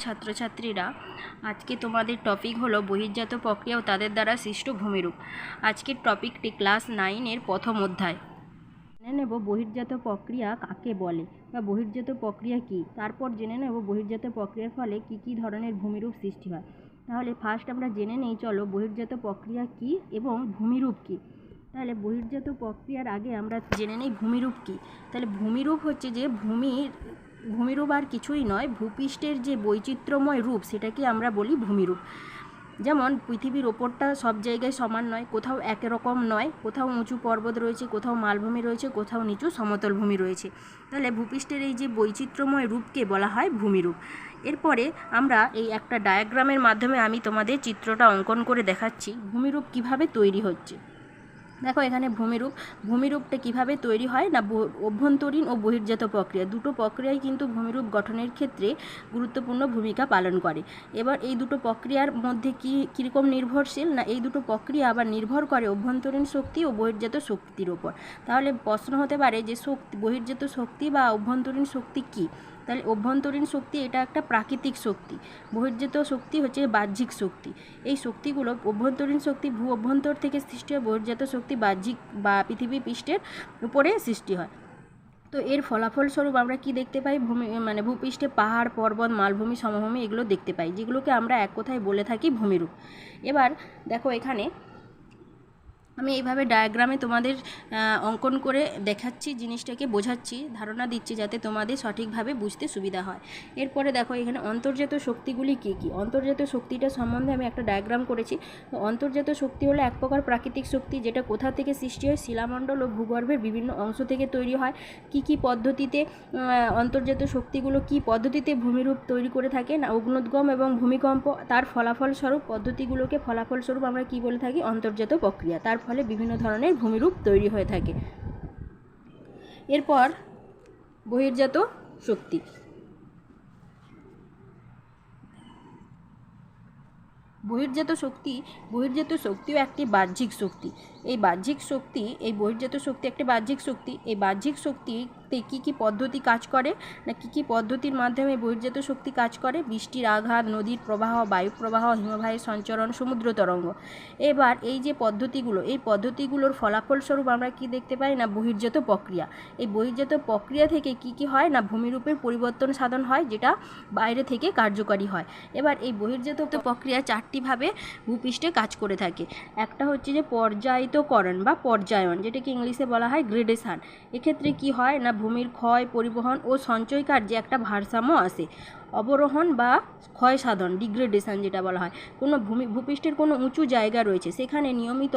ছাত্রছাত্রীরা। আজকে তোমাদের টপিক হলো বহির্জাত প্রক্রিয়া ও তাদের দ্বারা সৃষ্ট ভূমিরূপ। আজকের টপিকটি ক্লাস নাইনের প্রথম অধ্যায়। জেনে নেব বহির্জাত প্রক্রিয়া কাকে বলে বা বহির্জাত প্রক্রিয়া কী? তারপর জেনে নেব বহির্জাত প্রক্রিয়ার ফলে কী কী ধরনের ভূমিরূপ সৃষ্টি হয়। তাহলে ফার্স্ট আমরা জেনে নেই, চলো বহির্জাত প্রক্রিয়া কী এবং ভূমিরূপ কী? তাহলে বহির্জাত প্রক্রিয়ার আগে আমরা জেনে নিই ভূমিরূপ কী। তাহলে ভূমিরূপ হচ্ছে যে ভূমির ভূমিরূপ আর কিছুই নয়, ভূপৃষ্ঠের যে বৈচিত্র্যময় রূপ সেটাকে আমরা বলি ভূমিরূপ। যেমন, পৃথিবীর ওপরটা সব জায়গায় সমান নয়, কোথাও একরকম নয়, কোথাও উঁচু পর্বত রয়েছে, কোথাও মালভূমি রয়েছে, কোথাও নিচু সমতল ভূমি রয়েছে। তাহলে ভূপৃষ্ঠের এই যে বৈচিত্র্যময় রূপকে বলা হয় ভূমিরূপ। এরপরে আমরা এই একটা ডায়াগ্রামের মাধ্যমে আমি তোমাদের চিত্রটা অঙ্কন করে দেখাচ্ছি, ভূমিরূপ কীভাবে তৈরি হচ্ছে। দেখো এখানে ভূমিরূপ। ভূমিরূপটা কীভাবে তৈরি হয় না অভ্যন্তরীণ ও বহির্জাত প্রক্রিয়া? দুটো প্রক্রিয়াই কিন্তু ভূমিরূপ গঠনের ক্ষেত্রে গুরুত্বপূর্ণ ভূমিকা পালন করে। এবার এই দুটো প্রক্রিয়ার মধ্যে কি, কীরকম নির্ভরশীল? না, এই দুটো প্রক্রিয়া আবার নির্ভর করে অভ্যন্তরীণ শক্তি ও বহির্জাত শক্তির ওপর তাহলে প্রশ্ন হতে পারে যে শক্তি, বহির্জাত শক্তি বা অভ্যন্তরীণ শক্তি কী? তাহলে অভ্যন্তরীণ শক্তি এটা একটা প্রাকৃতিক শক্তি। বহির্জাত শক্তি হচ্ছে বাহ্যিক শক্তি। এই শক্তিগুলো অভ্যন্তরীণ শক্তি, ভূ অভ্যন্তর থেকে সৃষ্টি হয়, বহির্জাত শক্তি বাহ্যিক বা পৃথিবী পৃষ্ঠের উপরে সৃষ্টি হয়। তো এর ফলাফল স্বরূপ আমরা কি দেখতে পাই? ভূমি মানে ভূপৃষ্ঠে পাহাড়, পর্বত, মালভূমি, সমভূমি এগুলো দেখতে পাই, যেগুলোকে আমরা এক কথায় বলে থাকি ভূমিরূপ। এবার দেখো এখানে আমি এইভাবে ডায়াগ্রামে তোমাদের অঙ্কন করে দেখাচ্ছি, জিনিসটাকে বোঝাচ্ছি, ধারণা দিচ্ছি যাতে তোমাদের সঠিকভাবে বুঝতে সুবিধা হয়। এরপরে দেখো এখানে অন্তর্জাত শক্তিগুলি কী কী? অন্তর্জাত শক্তিটা সম্বন্ধে আমি একটা ডায়াগ্রাম করেছি। অন্তর্জাত শক্তি হলো এক প্রকার প্রাকৃতিক শক্তি যেটা কোথা থেকে সৃষ্টি হয়? শিলামণ্ডল ও ভূগর্ভের বিভিন্ন অংশ থেকে তৈরি হয়। কি কি পদ্ধতিতে অন্তর্জাত শক্তিগুলো কি পদ্ধতিতে ভূমিরূপ তৈরি করে থাকে? না, অগ্নুদ্গম এবং ভূমিকম্প, তার ফলাফলস্বরূপ পদ্ধতিগুলোকে ফলাফলস্বরূপ আমরা কি বলে থাকি? অন্তর্জাত প্রক্রিয়া। তার ফলে বিভিন্ন ধরনের ভূমিরূপ তৈরি হয়ে থাকে। এরপর বহির্জাত শক্তি। বহির্জাত শক্তি, বহির্জাত শক্তিও একটি বাহ্যিক শক্তি। এই বাহ্যিক শক্তি, এই বহির্জাত শক্তি একটি বাহ্যিক শক্তি, এই বাহ্যিক শক্তিতে কী কী পদ্ধতি কাজ করে, না কী কী পদ্ধতির মাধ্যমে বহির্জাত শক্তি কাজ করে? বৃষ্টির আঘাত নদীর প্রবাহ, বায়ু প্রবাহ, হিমবাহের সঞ্চরণ, সমুদ্র তরঙ্গ। এবার এই যে পদ্ধতিগুলো, এই পদ্ধতিগুলোর ফলাফল স্বরূপ আমরা কি দেখতে পাই? না, বহির্জাত প্রক্রিয়া। এই বহির্জাত প্রক্রিয়া থেকে কি কি হয়? না, ভূমিরূপের পরিবর্তন সাধন হয়, যেটা বাইরে থেকে কার্যকারী হয়। এবার এই বহির্জাত প্রক্রিয়া চারটিভাবে ভূপৃষ্ঠে কাজ করে থাকে। একটা হচ্ছে যে পর্যায়িতকরণ বা পর্যায়ন, যেটাকে ইংলিশে বলা হয় গ্রেডেশান। এক্ষেত্রে কি হয়? না ভূমির ক্ষয়, পরিবহন ও সঞ্চয় কার্যে একটা ভারসাম্য আসে অবরোহণ বা ক্ষয় সাধন ডিগ্রেডেশন যেটা বলা হয়। কোনো ভূমি, ভূপৃষ্ঠের কোনো উঁচু জায়গা রয়েছে। সেখানে নিয়মিত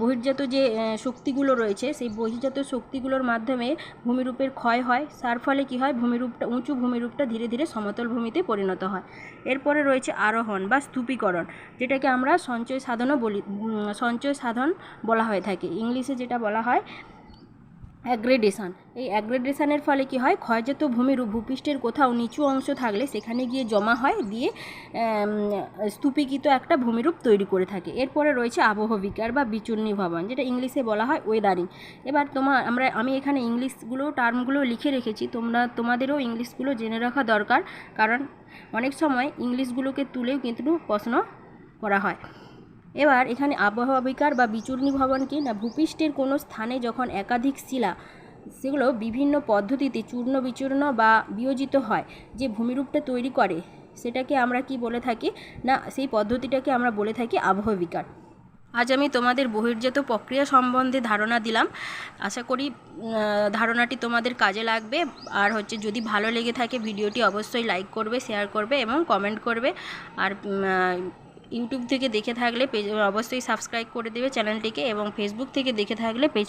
বহির্জাত যে শক্তিগুলো রয়েছে, সেই বহির্জাত শক্তিগুলোর মাধ্যমে ভূমিরূপের ক্ষয় হয়। তার ফলে কি হয়? ভূমিরূপটা, উঁচু ভূমিরূপটা ধীরে ধীরে সমতল ভূমিতে পরিণত হয়। এরপরে রয়েছে আরোহণ বা স্তূপীকরণ, যেটাকে আমরা সঞ্চয় সাধনও বলি সঞ্চয় সাধন বলা হয়ে থাকে। ইংলিশে যেটা বলা হয় অ্যাগ্রেডেশন। এই অ্যাগ্রেডেশনের ফলে কি হয়? ক্ষয়জাত ভূমির ভূপৃষ্ঠের কোথাও নিচু অংশ থাকলে সেখানে গিয়ে জমা হয়, দিয়ে স্তূপীকৃত একটা ভূমিরূপ তৈরি করে থাকে। এরপরে রয়েছে আবহবিকার বা বিচূর্ণী ভবন যেটা ইংলিশে বলা হয় ওয়েদারিং এবার তোমার আমরা, আমি এখানে ইংলিশগুলো, টার্মগুলো লিখে রেখেছি। তোমরা, তোমাদেরও ইংলিশগুলো জেনে রাখা দরকার, কারণ অনেক সময় ইংলিশগুলোকে তুলেও কিন্তু প্রশ্ন করা হয়। এবার এখানে আবহাওয়া বিকার বা বিচূর্ণী ভবন কি না ভূপৃষ্ঠের কোনো স্থানে যখন একাধিক শিলা, সেগুলো বিভিন্ন পদ্ধতিতে চূর্ণ বিচূর্ণ বা বিয়োজিত হয়, যে ভূমিরূপটা তৈরি করে, সেটাকে আমরা কি বলে থাকি? না, সেই পদ্ধতিটাকে আমরা বলে থাকি আবহাওয়া বিকার। আজ আমি তোমাদের বহির্জাত প্রক্রিয়া সম্বন্ধে ধারণা দিলাম। আশা করি ধারণাটি তোমাদের কাজে লাগবে। আর হচ্ছে, যদি ভালো লেগে থাকে, ভিডিওটি অবশ্যই লাইক করবে, শেয়ার করবে এবং কমেন্ট করবে। আর ইউটিউব থেকে দেখে থাকলে পেজ, অবশ্যই সাবস্ক্রাইব করে দেবে চ্যানেলটিকে এবং ফেসবুক থেকে দেখে থাকলে পেজ